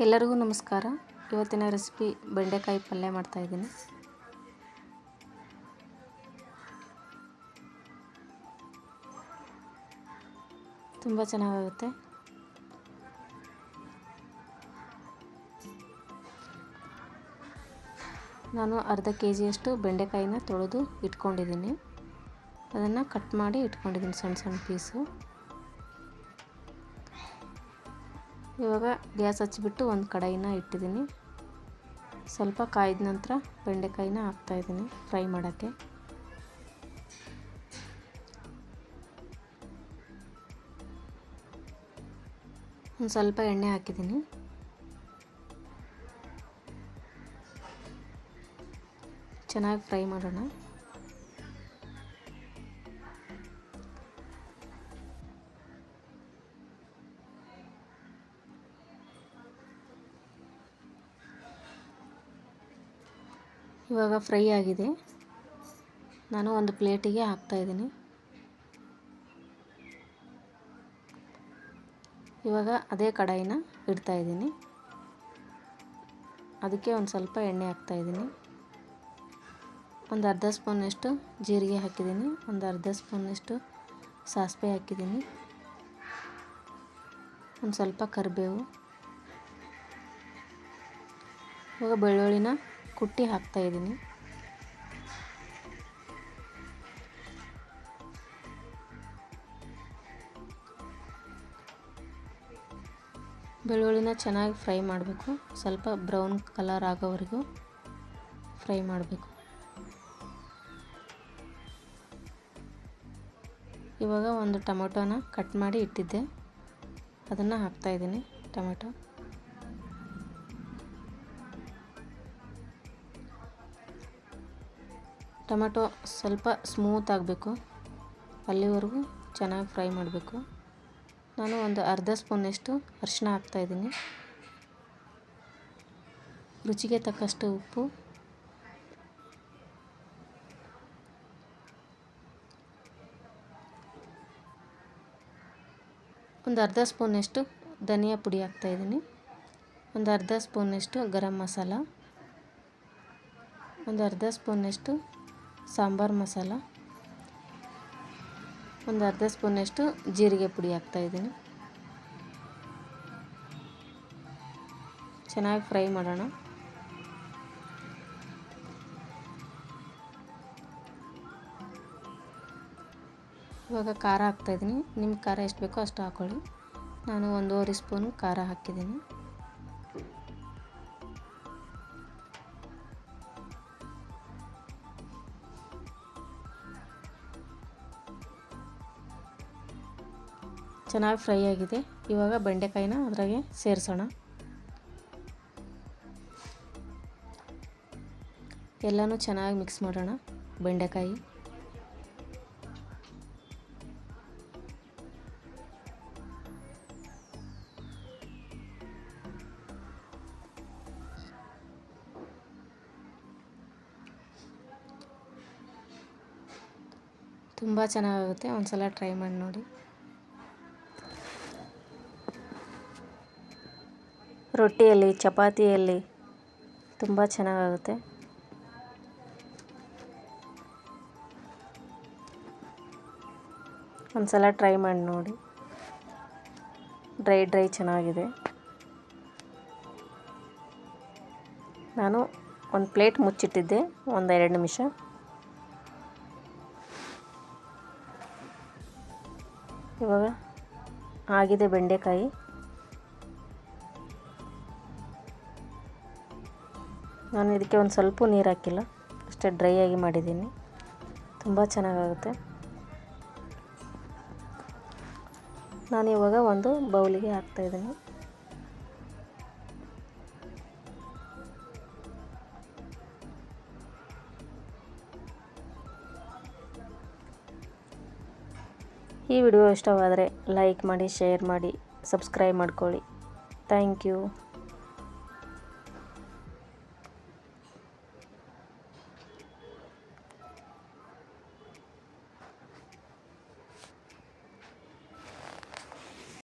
ಎಲ್ಲರಿಗೂ ನಮಸ್ಕಾರ. ಇವತ್ತಿನ ರೆಸಿಪಿ ಬೆಂಡೆಕಾಯಿ ಪಲ್ಯ ಮಾಡ್ತಾಯಿದ್ದೀನಿ ತುಂಬ ಚೆನ್ನಾಗಾಗುತ್ತೆ. ನಾನು ಅರ್ಧ ಕೆ ಜಿಯಷ್ಟು ಬೆಂಡೆಕಾಯಿನ ತೊಳೆದು ಇಟ್ಕೊಂಡಿದ್ದೀನಿ. ಅದನ್ನು ಕಟ್ ಮಾಡಿ ಇಟ್ಕೊಂಡಿದ್ದೀನಿ ಸಣ್ಣ ಸಣ್ಣ ಪೀಸು. ಇವಾಗ ಗ್ಯಾಸ್ ಹಚ್ಚಿಬಿಟ್ಟು ಒಂದು ಕಡಾಯಿನ ಇಟ್ಟಿದ್ದೀನಿ. ಸ್ವಲ್ಪ ಕಾಯ್ದ ನಂತರ ಬೆಂಡೆಕಾಯಿನ ಹಾಕ್ತಾಯಿದ್ದೀನಿ ಫ್ರೈ ಮಾಡೋಕ್ಕೆ. ಒಂದು ಸ್ವಲ್ಪ ಎಣ್ಣೆ ಹಾಕಿದ್ದೀನಿ. ಚೆನ್ನಾಗಿ ಫ್ರೈ ಮಾಡೋಣ. ಇವಾಗ ಫ್ರೈ ಆಗಿದೆ. ನಾನು ಒಂದು ಪ್ಲೇಟಿಗೆ ಹಾಕ್ತಾಯಿದ್ದೀನಿ ಇವಾಗ ಅದೇ ಕಡಾಯಿನ ಇಡ್ತಾಯಿದ್ದೀನಿ ಅದಕ್ಕೆ ಒಂದು ಸ್ವಲ್ಪ ಎಣ್ಣೆ ಹಾಕ್ತಾಯಿದ್ದೀನಿ ಒಂದು ಅರ್ಧ ಸ್ಪೂನಷ್ಟು ಜೀರಿಗೆ ಹಾಕಿದ್ದೀನಿ. ಒಂದು ಅರ್ಧ ಸ್ಪೂನಷ್ಟು ಸಾಸಿವೆ ಹಾಕಿದ್ದೀನಿ. ಒಂದು ಸ್ವಲ್ಪ ಕರಿಬೇವು. ಇವಾಗ ಬೆಳ್ಳುಳ್ಳಿನ ಕುಟ್ಟಿ ಹಾಕ್ತಾಯಿದ್ದೀನಿ ಬೆಳ್ಳುಳ್ಳಿನ ಚೆನ್ನಾಗಿ ಫ್ರೈ ಮಾಡಬೇಕು. ಸ್ವಲ್ಪ ಬ್ರೌನ್ ಕಲರ್ ಆಗೋವರೆಗೂ ಫ್ರೈ ಮಾಡಬೇಕು. ಇವಾಗ ಒಂದು ಟೊಮೊಟೊನ ಕಟ್ ಮಾಡಿ ಇಟ್ಟಿದ್ದೆ. ಅದನ್ನು ಹಾಕ್ತಾಯಿದ್ದೀನಿ ಟೊಮೆಟೊ. ಟೊಮೆಟೊ ಸ್ವಲ್ಪ ಸ್ಮೂತ್ ಆಗಬೇಕು. ಅಲ್ಲಿವರೆಗೂ ಚೆನ್ನಾಗಿ ಫ್ರೈ ಮಾಡಬೇಕು. ನಾನು ಒಂದು ಅರ್ಧ ಸ್ಪೂನಷ್ಟು ಅರಿಶಿನ ಹಾಕ್ತಾಯಿದ್ದೀನಿ ರುಚಿಗೆ ತಕ್ಕಷ್ಟು ಉಪ್ಪು. ಒಂದು ಅರ್ಧ ಸ್ಪೂನಷ್ಟು ಧನಿಯಾ ಪುಡಿ ಹಾಕ್ತಾಯಿದ್ದೀನಿ ಒಂದು ಅರ್ಧ ಸ್ಪೂನಷ್ಟು ಗರಂ ಮಸಾಲ. ಒಂದು ಅರ್ಧ ಸ್ಪೂನಷ್ಟು ಸಾಂಬಾರು ಮಸಾಲ. ಒಂದು ಅರ್ಧ ಸ್ಪೂನಷ್ಟು ಜೀರಿಗೆ ಪುಡಿ ಹಾಕ್ತಾಯಿದ್ದೀನಿ ಚೆನ್ನಾಗಿ ಫ್ರೈ ಮಾಡೋಣ. ಇವಾಗ ಖಾರ ಹಾಕ್ತಾಯಿದ್ದೀನಿ ನಿಮ್ಗೆ ಖಾರ ಎಷ್ಟು ಬೇಕೋ ಅಷ್ಟು ಹಾಕ್ಕೊಳ್ಳಿ ನಾನು ಒಂದೂವರೆ ಸ್ಪೂನು ಖಾರ ಹಾಕಿದ್ದೀನಿ. ಚೆನ್ನಾಗಿ ಫ್ರೈ ಆಗಿದೆ. ಇವಾಗ ಬೆಂಡೆಕಾಯಿನ ಅದರಾಗೆ ಸೇರಿಸೋಣ. ಎಲ್ಲನೂ ಚೆನ್ನಾಗಿ ಮಿಕ್ಸ್ ಮಾಡೋಣ. ಬೆಂಡೆಕಾಯಿ. ತುಂಬ ಚೆನ್ನಾಗಾಗುತ್ತೆ. ಒಂದು ಸಲ ಟ್ರೈ ಮಾಡಿ ನೋಡಿ. ರೊಟ್ಟಿಯಲ್ಲಿ, ಚಪಾತಿಯಲ್ಲಿ ತುಂಬ ಚೆನ್ನಾಗಾಗುತ್ತೆ. ಒಂದು ಸಲ ಟ್ರೈ ಮಾಡಿ ನೋಡಿ. ಡ್ರೈ ಡ್ರೈ ಚೆನ್ನಾಗಿದೆ. ನಾನು ಒಂದು ಪ್ಲೇಟ್ ಮುಚ್ಚಿಟ್ಟಿದ್ದೆ ಒಂದು ಎರಡು ನಿಮಿಷ. ಇವಾಗ ಆಗಿದೆ ಬೆಂಡೆಕಾಯಿ. ನಾನು ಇದಕ್ಕೆ ಒಂದು ಸ್ವಲ್ಪ ನೀರು ಹಾಕಿಲ್ಲ, ಅಷ್ಟೇ ಡ್ರೈ ಆಗಿ ಮಾಡಿದ್ದೀನಿ. ತುಂಬ ಚೆನ್ನಾಗಾಗುತ್ತೆ. ನಾನು ಇವಾಗ ಒಂದು ಬೌಲಿಗೆ ಹಾಕ್ತಾಯಿದ್ದೀನಿ ಈ ವಿಡಿಯೋ ಇಷ್ಟವಾದರೆ ಲೈಕ್ ಮಾಡಿ, ಶೇರ್ ಮಾಡಿ, ಸಬ್ಸ್ಕ್ರೈಬ್ ಮಾಡ್ಕೊಳ್ಳಿ. Thank you.